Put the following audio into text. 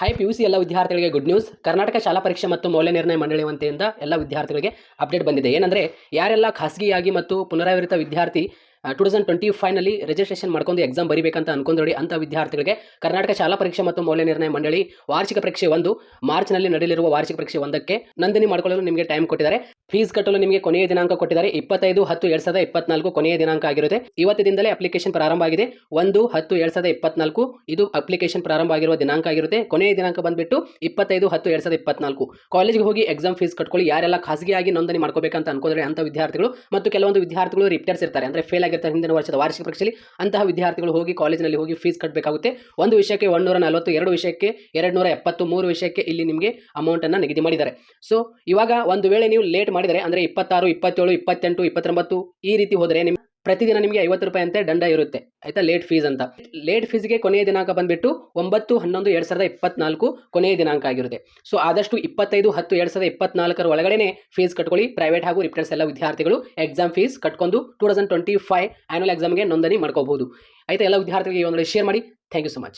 High P U C ಎಲ್ಲ ವಿದ್ಯಾರ್ಥಿಗಳಿಗೆ good news Karnataka ಶಾಲಾ ಪರೀಕ್ಷೆ ಮತ್ತು ಮೌಲ್ಯ ನಿರ್ಣಯ ಮಂಡಳಿ ವಂತೆಯಿಂದ ಎಲ್ಲ ವಿದ್ಯಾರ್ಥಿಗಳಿಗೆ ಅಪ್ಡೇಟ್ ಬಂದಿದೆ. ಏನಂದರೆ, ಯಾರೆಲ್ಲ ಖಾಸಗಿಯಾಗಿ ಮತ್ತು ಪುನರಾವೃತ ವಿದ್ಯಾರ್ಥಿ ಟೂ ತೌಸಂಡ್ ಟ್ವೆಂಟಿ ಫೈನಲ್ಲಿ ರಿಜಿಸ್ಟ್ರೇಷನ್ ಮಾಡ್ಕೊಂಡು ಎಕ್ಸಾಮ್ ಬರೀಬೇಕಂತ ಅನ್ಕೊಂಡ್ರಿ ಅಂಥ ವಿದ್ಯಾರ್ಥಿಗಳಿಗೆ ಕರ್ನಾಟಕ ಶಾಲಾ ಪರೀಕ್ಷೆ ಮತ್ತು ಮೌಲ್ಯ ನಿರ್ಣಯ ಮಂಡಳಿ ವಾರ್ಷಿಕ ಪರೀಕ್ಷೆ ಒಂದು, ಮಾರ್ಚ್ನಲ್ಲಿ ನಡೆಯಲಿರುವ ವಾರ್ಷಿಕ ಪರೀಕ್ಷೆ ಒಂದಕ್ಕೆ ನೋಂದಣಿ ಮಾಡಿಕೊಳ್ಳಲು ನಿಮಗೆ ಟೈಮ್ ಕೊಟ್ಟಿದ್ದಾರೆ. ಫೀಸ್ ಕಟ್ಟಲು ನಿಮಗೆ ಕೊನೆಯ ದಿನಾಂಕ ಕೊಟ್ಟಿದ್ದಾರೆ. ಇಪ್ಪತ್ತೈದು, ಹತ್ತು, ಎರಡು ಸಾವಿರದ ಇಪ್ಪತ್ನಾಲ್ಕು ಕೊನೆಯ ದಿನಾಂಕ ಆಗಿರುತ್ತೆ. ಇವತ್ತಿನಿಂದಲೇ ಅಪ್ಲಿಕೇಶನ್ ಪ್ರಾರಂಭ ಆಗಿದೆ. ಒಂದು, ಹತ್ತು, ಎರಡು ಸಾವಿರದ ಇಪ್ಪತ್ನಾಲ್ಕು, ಇದು ಅಪ್ಲಿಕೇಶನ್ ಪ್ರಾರಂಭ ಆಗಿರುವ ದಿನಾಂಕ ಆಗಿರುತ್ತೆ. ಕೊನೆಯ ದಿನಾಂಕ ಬಂದ್ಬಿಟ್ಟು ಇಪ್ಪತ್ತೈದು, ಹತ್ತು, ಎರಡು ಸಾವಿರದ ಇಪ್ಪತ್ನಾಲ್ಕು. ಕಾಲೇಜ್ಗೆ ಹೋಗಿ ಎಕ್ಸಾಮ್ ಫೀಸ್ ಕಟ್ಕೊಳ್ಳಿ. ಯಾರೆಲ್ಲ ಖಾಸಗಿಯಾಗಿ ನೋಂದಣಿ ಮಾಡ್ಕೋಬೇಕಂತ ಅನ್ಕೋದ್ರೆ ಅಂತ ವಿದ್ಯಾರ್ಥಿಗಳು ಮತ್ತು ಕೆಲವೊಂದು ವಿದ್ಯಾರ್ಥಿಗಳು ರಿಪೇರ್ಸ್ ಇರ್ತಾರೆ. ಅಂದರೆ ಫೇಲ್ ಆಗಿರ್ತಾರೆ ಹಿಂದಿನ ವರ್ಷದ ವಾರ್ಷಿಕ ಪರೀಕ್ಷೆಯಲ್ಲಿ ಅಂತಹ ವಿದ್ಯಾರ್ಥಿಗಳು ಹೋಗಿ ಕಾಲೇಜಿನಲ್ಲಿ ಹೋಗಿ ಫೀಸ್ ಕಟ್ಟಬೇಕಾಗುತ್ತೆ ಒಂದು ವಿಷಯಕ್ಕೆ ಒಂದೂರ ನಲವತ್ತು, ಎರಡು ವಿಷಯಕ್ಕೆ ಎರಡು ನೂರ ಎಪ್ಪತ್ತು, ಮೂರು ವಿಷಯಕ್ಕೆ ಇಲ್ಲಿ ನಿಮಗೆ ಅಮೌಂಟನ್ನು ನಿಗದಿ ಮಾಡಿದ್ದಾರೆ. ಸೊ ಇವಾಗ ಒಂದು ವೇಳೆ ನೀವು ಲೇಟ್ ಮಾಡಿದರೆ ಅಂದರೆ ಇಪ್ಪತ್ತಾರು, ಇಪ್ಪತ್ತೇಳು, ಇಪ್ಪತ್ತೆಂಟು, ಇಪ್ಪತ್ತೊಂಬತ್ತು ಈ ರೀತಿ ಹೋದರೆ ನಿಮ್ಮ ಪ್ರತಿದಿನ ನಿಮಗೆ ಐವತ್ತು ರೂಪಾಯಿ ಅಂತೆ ದಂಡ ಇರುತ್ತೆ. ಆಯಿತಾ? ಲೇಟ್ ಫೀಸ್ ಅಂತ. ಲೇಟ್ ಫೀಸ್ಗೆ ಕೊನೆಯ ದಿನಾಂಕ ಬಂದ್ಬಿಟ್ಟು ಒಂಬತ್ತು, ಹನ್ನೊಂದು, ಎರಡು ಸಾವಿರದ ಇಪ್ಪತ್ನಾಲ್ಕು ಕೊನೆಯ ದಿನಾಂಕ ಆಗಿರುತ್ತೆ. ಸೊ ಆದಷ್ಟು ಇಪ್ಪತ್ತೈದು, ಹತ್ತು, ಎರಡು ಸಾವಿರದ ಇಪ್ಪತ್ನಾಲ್ಕರ ಒಳಗಡೆ ಫೀಸ್ ಕಟ್ಕೊಳ್ಳಿ. ಪ್ರೈವೇಟ್ ಹಾಗೂ ರಿಪ್ಟರ್ಸ್ ಎಲ್ಲ ವಿದ್ಯಾರ್ಥಿಗಳು ಎಕ್ಸಾಮ್ ಫೀಸ್ ಕಟ್ಕೊಂಡು two thousand twenty five annual ಎಕ್ಸಾಮ್ಗೆ ನೋಂದಣಿ ಮಾಡ್ಕೋಬಹುದು. ಆಯಿತಾ? ಎಲ್ಲ ವಿದ್ಯಾರ್ಥಿಗಳಿಗೆ ಒಂದು ಶೇರ್ ಮಾಡಿ. Thank you so much